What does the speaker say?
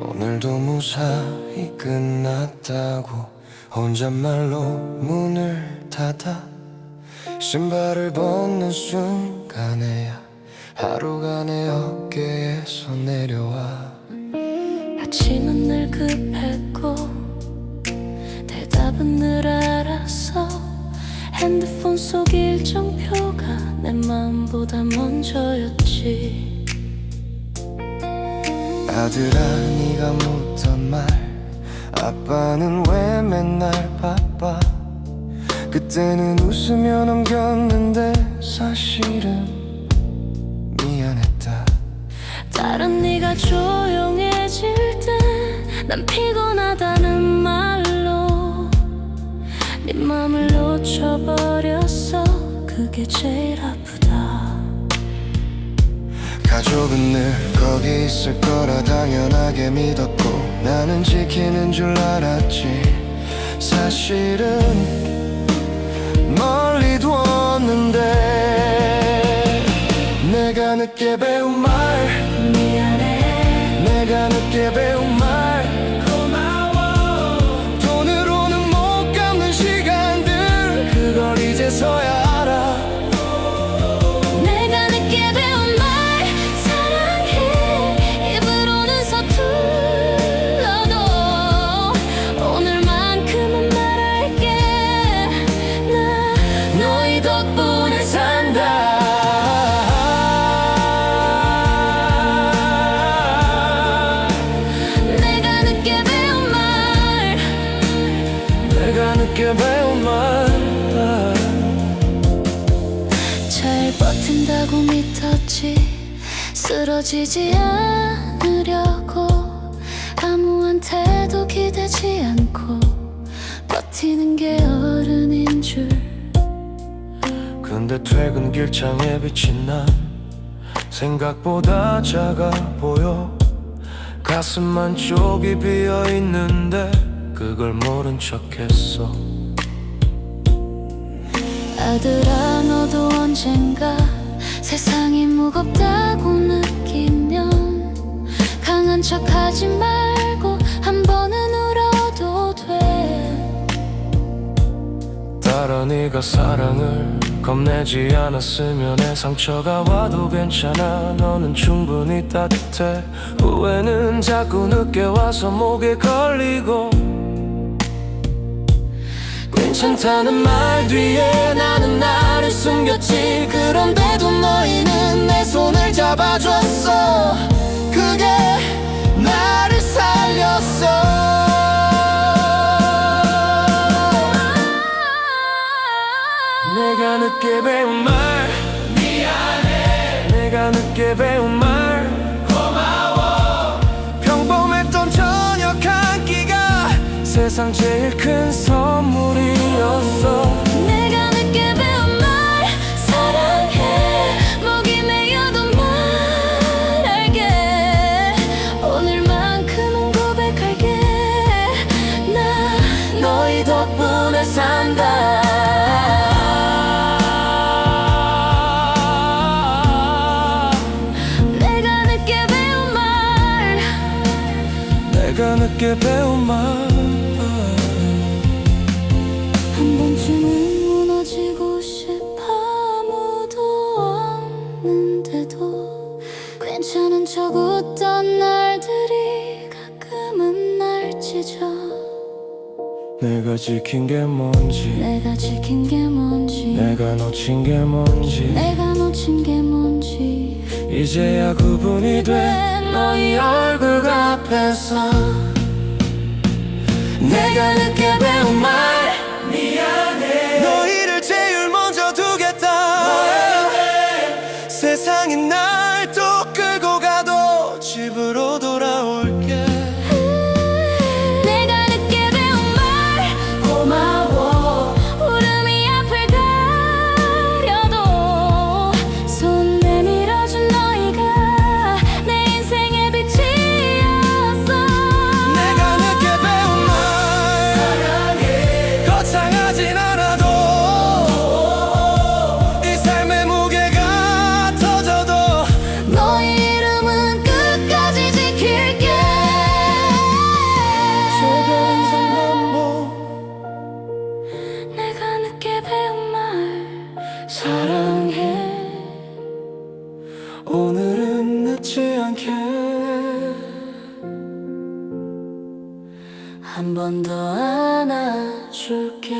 오늘도 무사히 끝났다고 혼잣말로 문을 닫아 신발을 벗는 순간에야 하루가 내 어깨에서 내려와 아침은 늘 급했고 대답은 늘 알아서 핸드폰 속 일정표가 내 마음보다 먼저였지. 아들아 네가 묻던 말 아빠는 왜 맨날 바빠? 그때는 웃으며 넘겼는데 난 피곤하다는 말로 네 맘을 놓쳐버렸어. 그게 제일 아프다. 가족은 늘 거기 있을 거라 당연하게 믿었고 나는 지키는 줄 알았지. 사실은 멀리 두었는데 내가 늦게 배운 말 미안해. 내가 늦게 배운 말 늦게 배운 말잘 버틴다고 믿었지. 쓰러지지 않으려고. 아무한테도 기대지 않고 버티는 게 어른인 줄. 근데 퇴근 길 창에 비친 난 생각보다 작아 보여. 가슴만 쪽이 비어 있는데 그걸 모른 척했어 아들아 너도 언젠가 세상이 무겁다고 느끼면 강한 척하지 말고 한 번은 울어도 돼. 따라 네가 사랑을 겁내지 않았으면 내 상처가 와도 괜찮아. 너는 충분히 따뜻해. 후회는 자꾸 늦게 와서 목에 걸리고 괜찮다는 말 뒤에 나는 나를 숨겼지. 그런데도 너희는 내 손을 잡아줬어. 그게 나를 살렸어. 내가 늦게 배운 말. 미안해. 내가 늦게 배운 말 세상 제일 큰 선물이었어. 내가 늦게 배운 말 사랑해. 목이 메여도 말할게. 오늘만큼은 고백할게. 나 너희 덕분에 산다. 내가 늦게 배운 말. 내가 늦게 배운 내가 지킨 게 뭔지. 내가 지킨 게 뭔지. 내가 놓친 게 뭔지. 내가 놓친 게 뭔지. 이제야 구분이 돼. 너희 얼굴 앞에서. 내가 늦게 배운 말 한 번 더 안아줄게